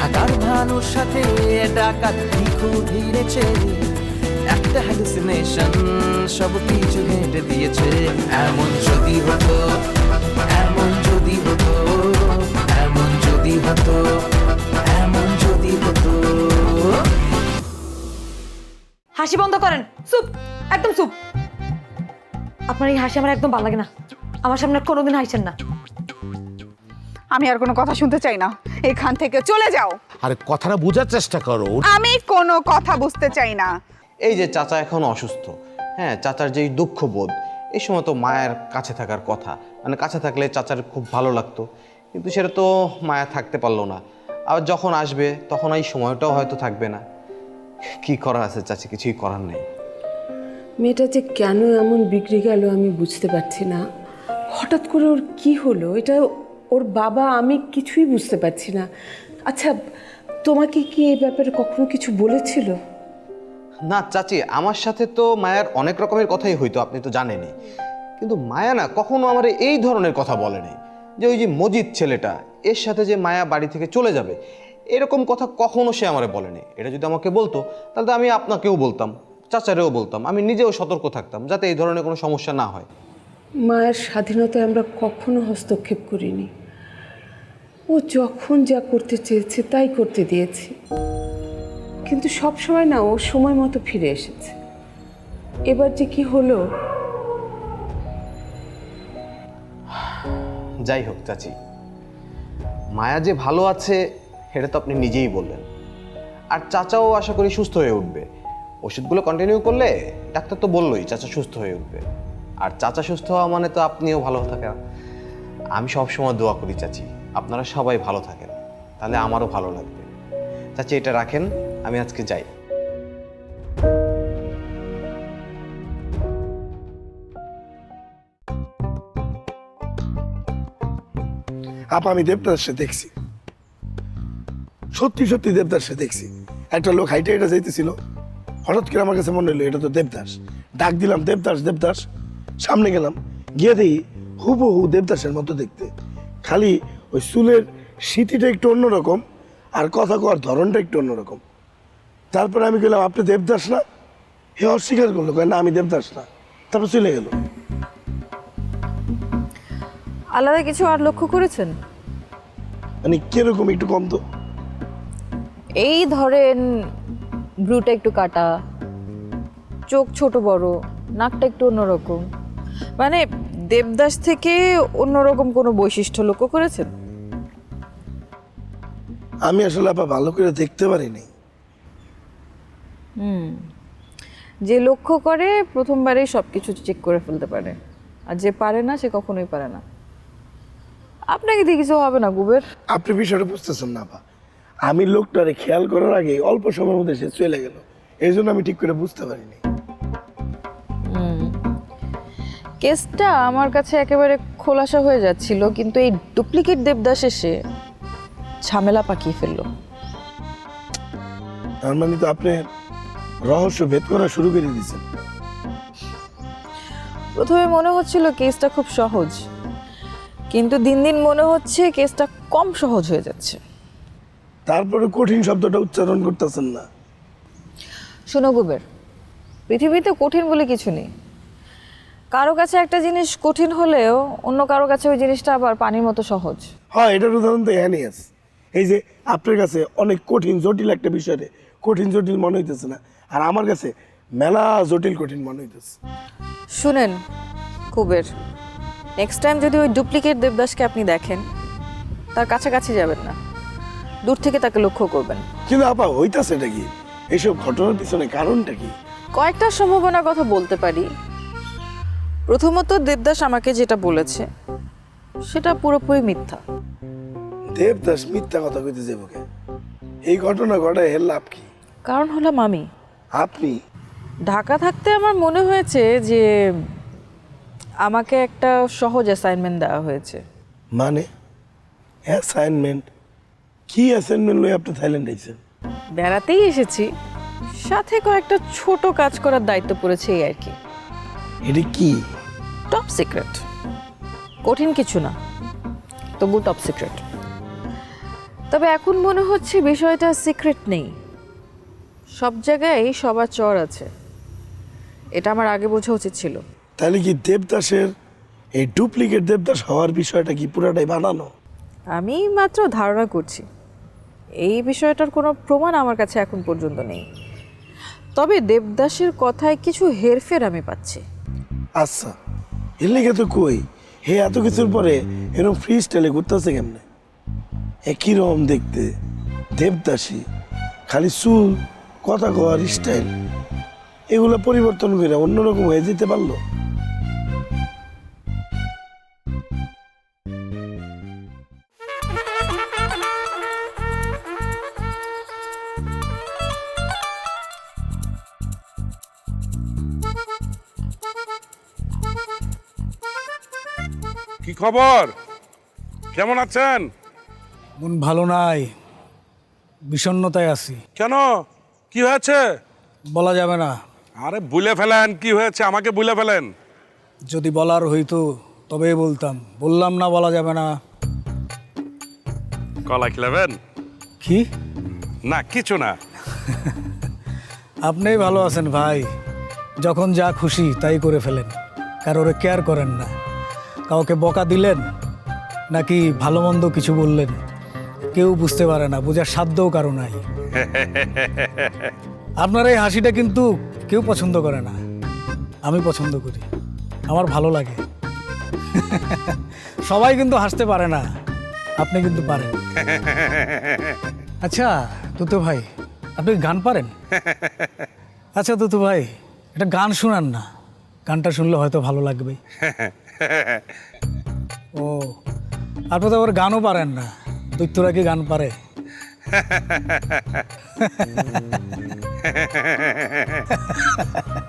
ঢাকার ভানুর সাথে ডাকাত ভিখু ভিড়েছে। একটা হ্যালুসিনেশন সব কিছু হেঁটে দিয়েছে। এমন যদি হতো এমন যদি হতো এমন যদি হতো এমন যদি হতো। হাসি বন্ধ করেন। চুপ একদম চুপ। আপনার এই হাসি আমার একদম ভালো লাগে না। আমার সামনে কোনোদিন হাসছেন না। আমি আর কোনো কথা শুনতে চাই না। এখান থেকে চলে যাও। আরে কথাটা বোঝার চেষ্টা করো। আমি কোনো কথা বুঝতে চাই না। এই যে চাচা এখন অসুস্থ হ্যাঁ চাচার যেই দুঃখ বোধ এই সময় তো মায়ের কাছে থাকার কথা। মানে কাছে থাকলে চাচার খুব ভালো লাগতো কিন্তু সেটা তো মায়া থাকতে পারল না। আবার যখন আসবে তখন এই সময়টাও হয়তো থাকবে না। কি করার আছে চাচি কিছুই করার নেই। মেয়েটা যে কেন এমন বিগড়ে গেল আমি বুঝতে পারছি না। হঠাৎ করে ওর কি হলো? এটা ওর বাবা আমি কিছুই বুঝতে পারছি না। আচ্ছা তোমাকে কি এই ব্যাপারে কখনো কিছু বলেছিল? না চাচি আমার সাথে তো মায়ার অনেক রকমের কথাই হইতো আপনি তো জানেনই। কিন্তু মায়া না কখনো আমার এই ধরনের কথা বলেনি। যে ওই যে মজিদ ছেলেটা এর সাথে যে মায়া বাড়ি থেকে চলে যাবে এরকম কথা কখনো সে আমারে বলেনি। এটা যদি আমাকে বলতো তাহলে তো আমি আপনাকেও বলতাম চাচারেও বলতাম আমি নিজেও সতর্ক থাকতাম যাতে এই ধরনের কোনো সমস্যা না হয়। মায়ের স্বাধীনতায় আমরা কখনো হস্তক্ষেপ করিনি। ও যখন যা করতে চেয়েছে তাই করতে দিয়েছি। কিন্তু সব সময় না, ও সময় মতো ফিরে এসেছে। এবার যে কি হলো? যাই হোক, চাচি। মায়া যে ভালো আছে, সেটা তো আপনি নিজেই বললেন। আর চাচাও আশা করি সুস্থ হয়ে উঠবে। ওষুধগুলো কন্টিনিউ করলে ডাক্তার তো বললোই, চাচা সুস্থ হয়ে উঠবে। আর চাচা সুস্থ হওয়া মানে তো আপনিও ভালো থাকেন আমি সবসময় দোয়া করি, চাচি। আপনারা সবাই ভালো থাকেন। তাহলে আমারও ভালো লাগবে। চাচি, এটা রাখেন, আমি আজকে যাই। আপা, আমি দেবদাস দেখছি। সত্যি সত্যি দেবদাস দেখছি। একটা লোক হাইটে এটা যাইতেছিল। হঠাৎ করে আমার কাছে মনে হলো এটা তো দেবদাস। ডাক দিলাম, দেবদাস দেবদাস। সামনে গেলাম। গিয়ে দেখি হুবহু দেবদাসের মতো দেখতে। খালি ওই চুলের স্মৃতিটা একটু অন্যরকম আর কথা কওয়ার ধরনটা একটু অন্যরকম। তারপরে আমি গেলাম আপনি দেবদাস না? হে অস্বীকার করল কয় না আমি দেবদাস না। তারপর চলে গেল। আলাদা কিছু আর লক্ষ্য করেছেন? মানে কীরকম একটু কম তো। এই ধরেন ব্রুটা একটু কাটা চোখ ছোট বড় নাকটা একটু অন্যরকম। মানে দেবদাস থেকে অন্যরকম কোনো বৈশিষ্ট্য লক্ষ্য করেছেন? আমি আসলে আপা ভালো করে দেখতে পারিনি। হুম। যে লক্ষ্য করে প্রথমবারেই সব কিছু চেক করে ফেলতে পারে। আর যে পারে না সে কখনোই পারে না। আপনাকে দিয়ে কিছু হবে না গুবের আপনি বিষয়টা বুঝতেছেন না আপা। আমি লোকটারে খেয়াল করার আগে অল্প সময়ের মধ্যে সে চলে গেল। এই জন্য আমি ঠিক করে বুঝতে পারিনি। কেসটা আমার কাছে একেবারে খোলাসা হয়ে যাচ্ছিল কিন্তু এই ডুপ্লিকেট দেবদাস এসে ঝামেলা পাকিয়ে ফেলল। তার মানে তো আপনি রহস্য ভেদ করা শুরু করে দিয়েছেন। প্রথমে মনে হচ্ছিল কেসটা খুব সহজ কিন্তু দিন দিন মনে হচ্ছে কেসটা কম সহজ হয়ে যাচ্ছে। তারপরে কঠিন শব্দটা উচ্চারণ করতেছেন না। শোনো গুবের পৃথিবীতে কঠিন বলে কিছু নেই। কারও কাছে একটা জিনিস কঠিন হলেও অন্য কারও কাছে ওই জিনিসটা আবার পানির মতো সহজ। হয় এটার উদাহরণ তো এখানেই আছে এই যে আপনার কাছে অনেক কঠিন জটিল একটা বিষয়ে কঠিন জটিল মনে হইতেছে না। আর আমার কাছে মেলা জটিল কঠিন মনে হইতেছে। শুনেন কুবের নেক্সট টাইম যদি ওই ডুপ্লিকেট দেবদাসকে আপনি দেখেন তার কাছাকাছি যাবেন না। দূর থেকে তাকে লক্ষ্য করবেন। কিন্তু আপা হইতাছে এটা কি? এইসব ঘটনার পিছনে কারণটা কি? কয়েকটা সম্ভাবনার কথা বলতে পারি। প্রথমত দেবদাস আমাকে যেটা বলেছে সেটা পুরোপুরি মিথ্যা। দেবদাস মিথ্যা কথা কইতে যাব কে এই ঘটনা ঘটায় এর লাভ কি? কারণ হলাম আমি। আপনি? ঢাকা থাকতে আমার মনে হয়েছে যে আমাকে একটা সহজ অ্যাসাইনমেন্ট দেওয়া হয়েছে। মানে? অ্যাসাইনমেন্ট কি অ্যাসাইনমেন্ট লই আপনি থাইল্যান্ড আইছেন? বেড়াতেই এসেছি। সাথে কয়েকটা ছোট কাজ করার দায়িত্ব পড়েছে এই আর কি। এটা কি? টপ সিক্রেট কঠিন কিছু না। তবু টপ সিক্রেট তবে এখন মনে হচ্ছে বিষয়টা সিক্রেট নেই। সব জায়গায় সবার চর আছে। এটা আমার আগে বোঝা উচিত ছিল। তাহলে কি দেবদাসের এই ডুপ্লিকেট দেবদাস হওয়ার বিষয়টা কি পুরাটাই বানানো? আমি মাত্র ধারণা করছি। এই বিষয়টার কোনো প্রমাণ আমার কাছে এখন পর্যন্ত নেই। তবে দেবদাসের কথায় কিছু হেরফের আমি পাচ্ছি। আচ্ছা এর লেগে তো কই হে এত কিছুর পরে এরকম ফ্রি স্টাইলে ঘুরতেছে কেমনে? একই রকম দেখতে। দেবদাসী, খালি চুল, কথা কওয়ার স্টাইল এগুলো পরিবর্তন করে অন্যরকম হয়ে যেতে পারল। কি খবর? কেমন আছেন? মন ভালো নাই বিষণ্ণতায় আছি। কেন? কি হয়েছে? বলা যাবে না। আরে বুলে ফেলেন কি হয়েছে? আমাকে বুলে ফেলেন। যদি বলার হইতো তবেই বলতাম। বললাম না বলা যাবে না। কলা খেলেবেন? কি? না কিছু না। আপনিই ভালো আছেন ভাই। যখন যা খুশি তাই করে ফেলেন। কারোরে কেয়ার করেন না। কাউকে বকা দিলেন নাকি ভালো মন্দ কিছু বললেন? কেউ বুঝতে পারে না, বোঝার সাধ্যও কারও নাই। আপনার এই হাসিটা কিন্তু কেউ পছন্দ করে না। আমি পছন্দ করি। আমার ভালো লাগে। সবাই কিন্তু হাসতে পারে না। আপনি কিন্তু পারেন। আচ্ছা তুতু ভাই, আপনি গান পারেন? আচ্ছা তুতু ভাই, একটা গান শোনান না। গানটা শুনলে হয়তো ভালো লাগবে। ও, আপনি তো আবার গানও পারেন না। দৈত্যরা কি গান পারে।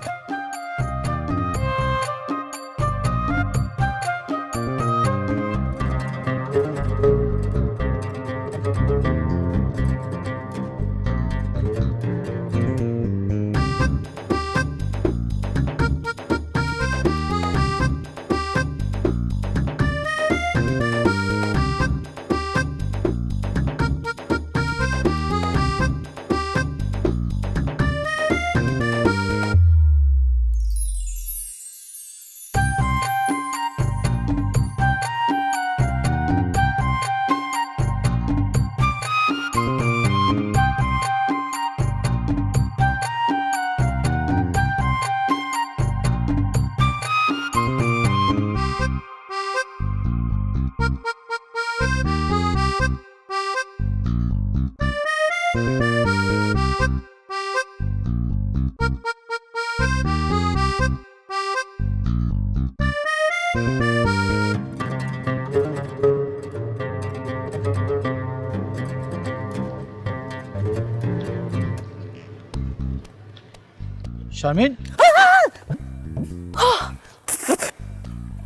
শারমিন?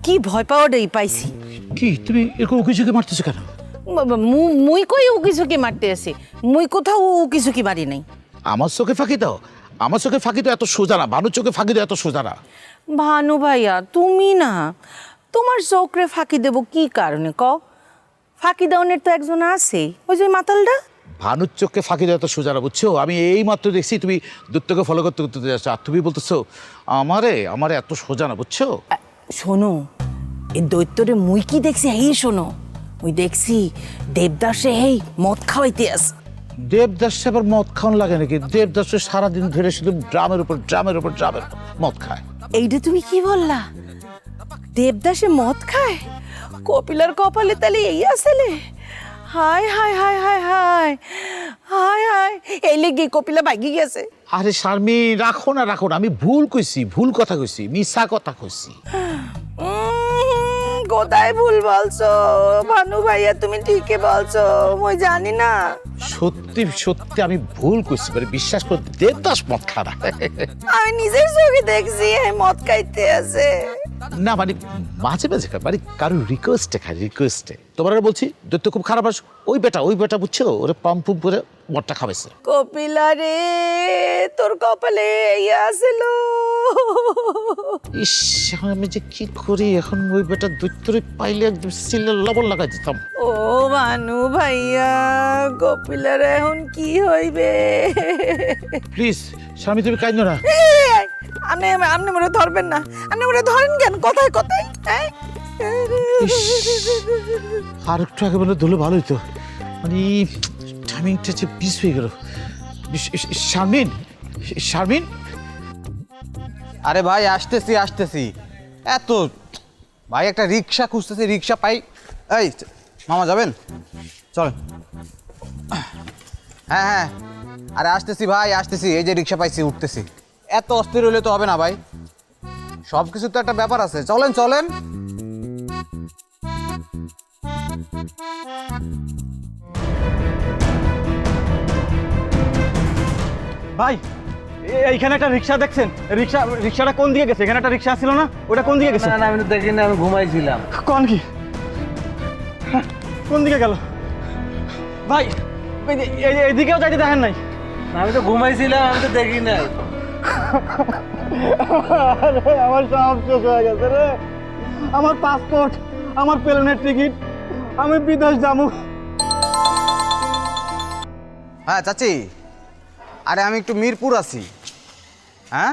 কি ভয় পাওয়াটাই পাইছি? কি তুমি এরকম কিছুকে মারতেছো কেন? ম- ম- মুই কই ও কিছুকে মারতে আসি মুই কোথাও ও কিছুকে মারি নাই। আমার চোখে ফাঁকি দাও। আমার চোখে ফাঁকি তো এত সোজা না। ভানুর চোখে ফাঁকি দাও এত সোজা না। ভানু ভাইয়া তুমি না তোমার চোখরে ফাঁকি দেব কি কারণে ক ফাঁকি দেওয়ানের তো একজন আছে ওই যে মাতালটা? ভানুর চোখে ফাঁকি দেওয়া তো সোজা না বুঝছ? আমি এই মাত্র দেখছি তুমি দূরত্বকে ফলো করতে করতে যাচ্ছ আর তুমি বলতেছো আমারে আমারে এত সোজা না বুঝছ? শোনো এই দৈত্যরে মুই কি দেখছি? এই শোনো মুই দেখছি দেবদাসে এই মদ খাওয়াইতে আস দেবদাস আবার মদ খাওয়ান লাগে নাকি? দেবদাস সারাদিন ধরে শুধু ড্রামের উপর ড্রামের উপর ড্রামের মদ খায়। এইটা তুমি কি বললা? দেবদাসে মদ খায়? কপিলার কপালে তাহলে এই আসলে হায় হায় হায় হায় হায়। হায় হায়। এই লেগে কপিলা ভাগি গেছে। আরে শারমি রাখো না রাখো না। আমি ভুল কইছি ভুল কথা কইছি মিশা কথা কইছি। কোথায় ভুল বলছো। ভানু ভাইয়া তুমি ঠিকই বলছো। মই জানি না। সত্যি সত্যি আমি ভুল করছি মানে বিশ্বাস করে দেবদাস মদ খারা আমি নিজের চোখে দেখছি মদ খাইতে আছে। না মানে মাঝে মাঝে খায় মানে কারোর রিকোয়েস্টে খায় রিকোয়েস্টে তোমার বলছি দৈত্য খুব খারাপ আস ওই বেটা ওই বেটা বুঝছ ওরে পাম্প পুম করে মদটা খাবেছে কপিলা রে তোর কপালে ইয়া ইস এখন আমি যে কি করি এখন ওই বেটা দৈত্যরে পাইলে একদম সিলে লবণ লাগাই দিতাম। ও ভানু ভাইয়া কপিলার এখন কি হইবে? প্লিজ স্বামী তুমি কাইন্দ না। আপনি আপনি মনে ধরবেন না। আপনি মনে ধরেন কেন? কোথায় কোথায়? হ্যাঁ? আর একটু আগে বলে ধুলে ভালোই তো মানে টাইমিংটা যে পিস হয়ে গেল। শারমিন? শারমিন? আরে ভাই আসতেছি আসতেছি। এত ভাই একটা রিক্সা খুঁজতেছি রিক্সা পাই। এই মামা যাবেন? চল। হ্যাঁ হ্যাঁ। আরে আসতেছি ভাই আসতেছি। এই যে রিক্সা পাইছি উঠতেছি। এত অস্থির হলে তো হবে না ভাই। সব কিছু তো একটা ব্যাপার আছে। চলেন চলেন। ভাই এইখানে একটা রিক্সা দেখছেন? রিক্সা রিক্সাটা কোন দিকে গেছে? এখানে একটা রিক্সা ছিল না? ওটা কোন দিকে গেছে? না আমি তো দেখি না আমি ঘুমাইছিলাম। কোন কি? হ্যাঁ, কোন দিকে গেল? ভাই এদিকেও যাইতে দেখেন নাই। আমি তো ঘুমাইছিলাম আমি তো দেখি নাই আরে, আমার সব শেষ হয়ে গেছে রে। আমার পাসপোর্ট আমার প্লেনের টিকিট আমি বিদেশ যাব। হ্যাঁ চাচি। আরে আমি একটু মিরপুর আছি। হ্যাঁ?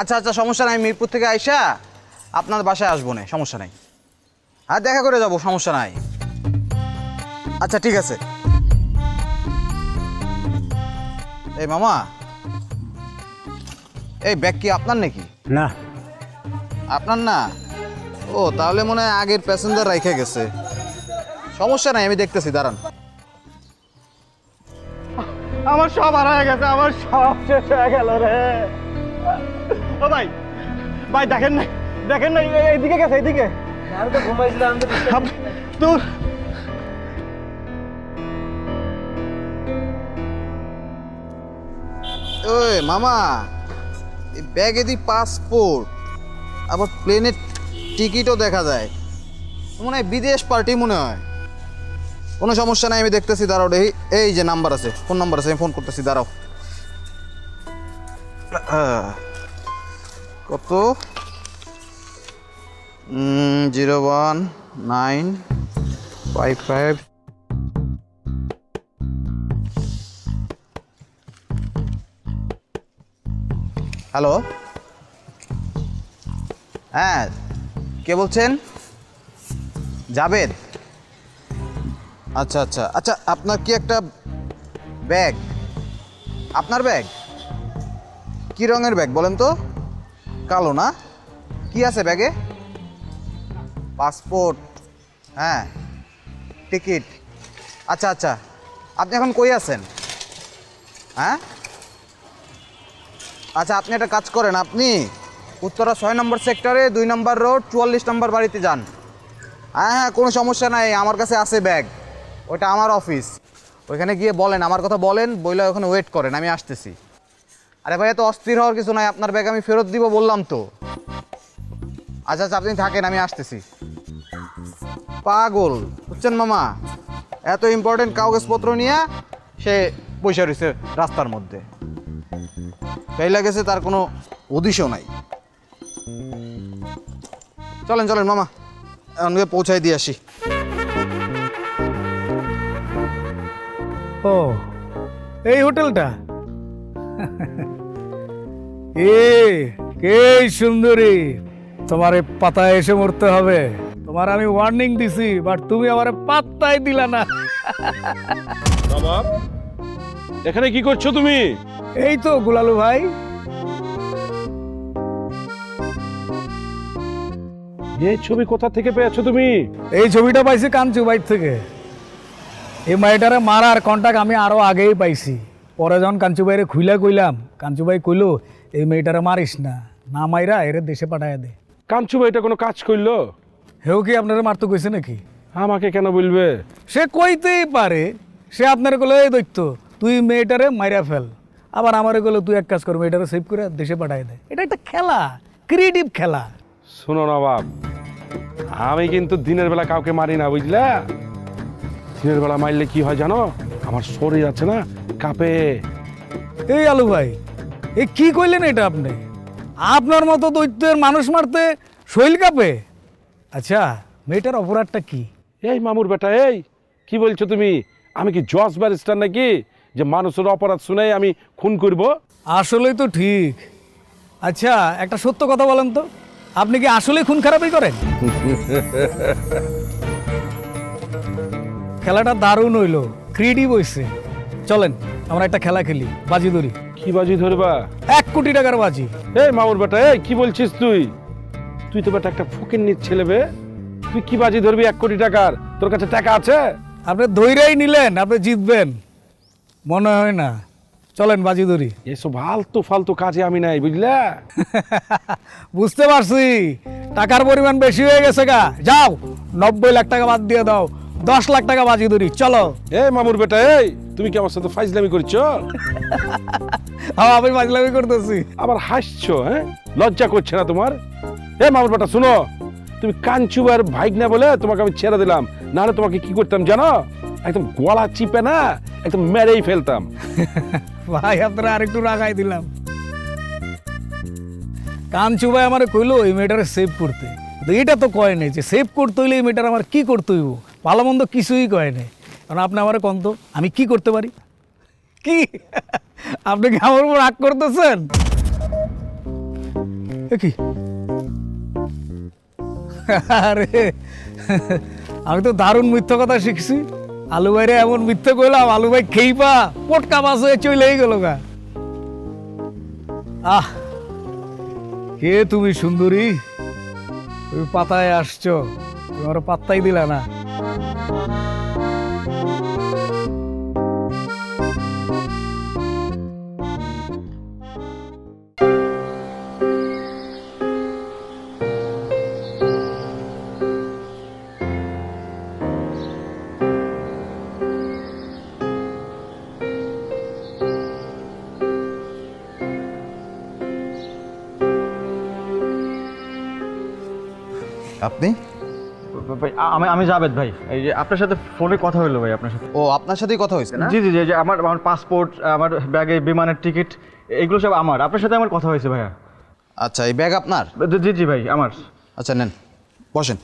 আচ্ছা আচ্ছা সমস্যা নাই মিরপুর থেকে আইসা আপনার বাসায় আসব না সমস্যা নাই। হ্যাঁ দেখা করে যাব সমস্যা নাই। আচ্ছা ঠিক আছে। এই মামা এই ব্যাগ কি আপনার নাকি? না। আপনার না? ও তাহলে মনে হয় আগের প্যাসেঞ্জার রেখে গেছে। সমস্যা নাই আমি দেখতেছি দাঁড়ান। আমার সব হারায় গেছে আমার সব শেষ হয়ে গেল রে। ও ভাই ভাই দেখেন না দেখেন এই- এইদিকে গেছে এইদিকে। আমি তো ঘুমাইছিলাম তো আপ- দূর। ওই মামা। ব্যাগে দি পাসপোর্ট। আবার প্লেনের টিকিটও দেখা যায়। মনে হয় বিদেশ পার্টি মনে হয়। কোনো সমস্যা নাই, আমি দেখতেছি, দাঁড়াও এই এই যে নাম্বার আছে, ফোন নাম্বার আছে, আমি ফোন করতেছি, দাঁড়াও। কত? Zero one nine five five hello? হ্যাঁ কে বলছেন? জাবেদ আচ্ছা আচ্ছা আচ্ছা আপনার কি একটা ব্যাগ? আপনার ব্যাগ? কি রঙের ব্যাগ বলেন তো? কালো না? কি আছে ব্যাগে? পাসপোর্ট। হ্যাঁ টিকিট। আচ্ছা আচ্ছা আপনি এখন কই আছেন? হ্যাঁ? আচ্ছা আপনি একটা কাজ করেন, আপনি উত্তরা ছয় নম্বর সেক্টরে দুই নম্বর রোড, চুয়াল্লিশ নম্বর বাড়িতে যান। হ্যাঁ হ্যাঁ কোনো সমস্যা নাই, আমার কাছে আছে ব্যাগ, ওইটা আমার অফিস। ওইখানে গিয়ে বলেন, আমার কথা বলেন, বইলে ওখানে ওয়েট করেন, আমি আসতেছি। আরে ভাই, এত অস্থির হওয়ার কিছু নাই, আপনার ব্যাগ আমি ফেরত দিব বললাম তো। আচ্ছা আচ্ছা আপনি থাকেন, আমি আসতেছি। পাগল, বুঝছেন মামা? এত ইম্পর্টেন্ট কাগজপত্র নিয়ে সে বসে রয়েছে রাস্তার মধ্যে। ফেলা গেছে তার কোনো উদ্দেশ্যও নাই। চলেন চলেন মামা আমাকে পৌঁছাই দিয়ে আসি। ও এই হোটেলটা? এ কে সুন্দরী? তোমার এই পাতায় এসে মরতে হবে। তোমার আমি ওয়ার্নিং দিছি বাট তুমি আমার পাত্তাই দিলা না। বাবা এখানে কি করছ তুমি? এই তো গুলালু ভাই। এই ছবি কোথা থেকে পেয়েছ তুমি? এই ছবিটা পাইছি কাঞ্চু বাইর থেকে। এই মাইটারে মারার কন্টাক্ট আমি আরও আগেই পাইছি। পরে যখন কাঞ্চু ভাইরে খুইলা কইলাম কাঞ্চু ভাই কইলো এই মেয়েটারে মারিস না না মাইরা এর দেশে পাঠায় দে। কাঞ্চু ভাই এটা কোনো কাজ করল হেও কি আপনারা মারতে কইছে নাকি? আমাকে কেন বলবে? সে কইতেই পারে সে আপনার বলে এই দৈত্য তুই মেয়েটারে মাইরা ফেল। আবার আমারে বলে তুই এক কাজ কর মেয়েটারে সেভ করে দেশে পাঠাই দে। এটা একটা খেলা ক্রিয়েটিভ খেলা। শোনো না বাপ আমি কিন্তু দিনের বেলা কাউকে মারি না বুঝলে? দিনের বেলা মারলে কি হয় জানো? আমার শরীর আছে না কাঁপে। এই আলু ভাই এই কি কইলেন এটা আপনি? আপনার মতো দৈত্যের মানুষ মারতে শৈল কাঁপে? আচ্ছা মেয়েটার অপরাধটা কি? এই মামুর বেটা এই কি বলছো তুমি? আমি কি জজ ব্যারিস্টার নাকি? যে মানুষের অপরাধ শুনে আমি খুন করব। আসলেই তো ঠিক। আচ্ছা একটা সত্য কথা বলেন তো। আপনি কি আসলে খুন খারাপই করেন? খেলাটা দারুণ হইল ক্রিডি হইছে চলেন আমরা একটা খেলা খেলি বাজি ধরি। কি বাজি ধরবা? এক কোটি টাকার বাজি। এই মামুর বেটা এই কি বলছিস তুই? তুই তো বেটা একটা ফকির নিচ ছেলে বে। তুই কি বাজি ধরবি এক কোটি টাকার? তোর কাছে টাকা আছে? আপনি ধৈর্যই নিলেন আপনি জিতবেন। মনে হয় না। চলেন বাজি ধরি। এসব ফালতু ফালতু কাজে আমি নাই বুঝলে? বুঝতে পারছি। টাকার পরিমাণ বেশি হয়ে গেছে গা। যাও নব্বই লাখ টাকা বাদ দিয়ে দাও। দশ লাখ টাকা বাজি ধরি চলো। এই মামুর বেটা এই তুমি কি আমার সাথে ফাইজলামি করছ? হ্যাঁ আমি মাজলামি করতেছি। আবার হাসছো হ্যাঁ? লজ্জা করছে না তোমার? এ মামুর বেটা শুনো তুমি কাঞ্চুবার ভাইক না বলে তোমাকে আমি ছেড়ে দিলাম। নাহলে তোমাকে কি করতাম জানো? একদম গলা চিপে না একদম মেরেই ফেলতাম। ভাই, আপনারা আরেকটু রাখাই দিলাম। কান চুবাই আমার কইলো, এই মেয়েটারে সেভ করতে। তো এটা তো কয় নাই যে সেভ করতে হইলে এই মেয়েটার আমার কি করতে হইব? ভালো মন্দ কিছুই কয় নাই। কারণ আপনি আমার কন তো, আমি কি করতে পারি? কি? আপনি কি আমার উপর রাগ করতেছেন? কি? আরে, আমি তো দারুণ মিথ্যা কথা শিখছি। আলু ভাইরে এমন মিথ্যে কইলাম, আলু ভাই খেইপা, পটকা মাছ হয়ে চলেই গেল গা। আহ, কে তুমি সুন্দরী? তুমি পাতায় আসছো তোমার পাত্তাই দিলা না। আপনি? ভাই আমি আমি জাবেদ ভাই। এই যে আপনার সাথে ফোনে কথা হলো ভাই আপনার সাথে। ও আপনার সাথেই কথা হয়েছে না? জি জি যে আমার আমার পাসপোর্ট আমার ব্যাগে বিমানের টিকিট এগুলো সব আমার। আপনার সাথে আমার কথা হয়েছে ভাইয়া। আচ্ছা এই ব্যাগ আপনার? জি জি ভাই আমার। আচ্ছা নেন বসেন।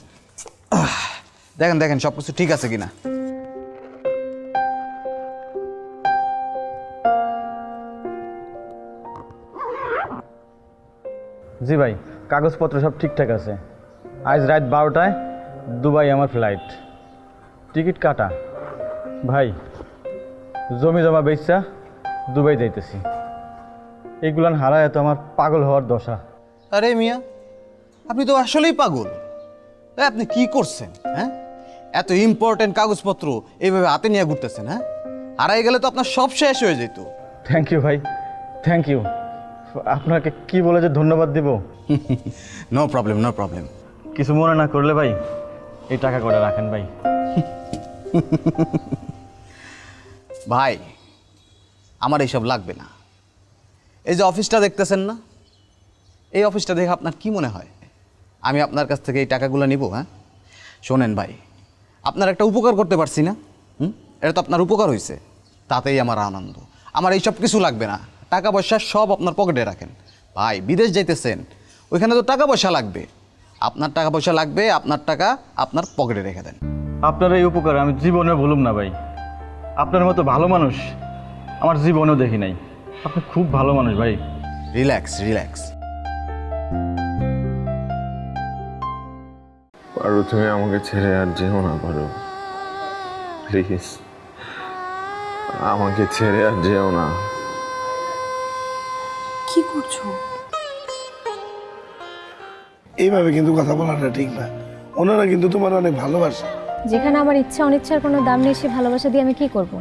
দেখেন দেখেন সব কিছু ঠিক আছে কিনা? জি ভাই কাগজপত্র সব ঠিকঠাক আছে। আজ রাত বারোটায় দুবাই আমার ফ্লাইট। টিকিট কাটা। ভাই জমি জমা বেচা দুবাই যাইতেছি। এগুলান হারায় তো আমার পাগল হওয়ার দশা। আরে মিয়া আপনি তো আসলেই পাগল। আপনি কি করছেন হ্যাঁ? এত ইম্পর্টেন্ট কাগজপত্র এইভাবে হাতে নিয়ে ঘুরতেছেন হ্যাঁ? হারাই গেলে তো আপনার সব শেষ হয়ে যেত। থ্যাংক ইউ ভাই। থ্যাংক ইউ আপনাকে কি বলে যে ধন্যবাদ দিব? নো প্রবলেম নো প্রবলেম কিছু মনে না করলে ভাই, এই টাকা করে রাখেন ভাই। ভাই, আমার এইসব লাগবে না। এই যে অফিসটা দেখতেছেন না? এই অফিসটা দেখে আপনার কি মনে হয়? আমি আপনার কাছ থেকে এই টাকাগুলো নিব হ্যাঁ? শোনেন ভাই, আপনার একটা উপকার করতে পারছি না, হুম? এটা তো আপনার উপকার হয়েছে তাতেই আমার আনন্দ। আমার এইসব কিছু লাগবে না, টাকা পয়সা সব আপনার পকেটে রাখেন। ভাই, বিদেশ যাইতেছেন, ওইখানে তো টাকা পয়সা লাগবে। আপনার টাকা পয়সা লাগবে আপনার টাকা আপনার পকেটে রেখে দেন। আপনার এই উপকার আমি জীবনে ভুলুম না ভাই। আপনার মতো ভালো মানুষ আমার জীবনেও দেখি নাই। আপনি খুব ভালো মানুষ ভাই। Relax relax. পারো তুমি আমাকে ছেড়ে আর যেও না পারো প্লিজ আমাকে ছেড়ে আর যেও না। কি করছ? এইভাবে কিন্তু কথা বলাটা ঠিক না। ওনারা কিন্তু তোমার অনেক ভালোবাসে। যেখানে আমার ইচ্ছা অনিচ্ছার কোনো দাম নেই, সে ভালোবাসা দিয়ে আমি কি করব?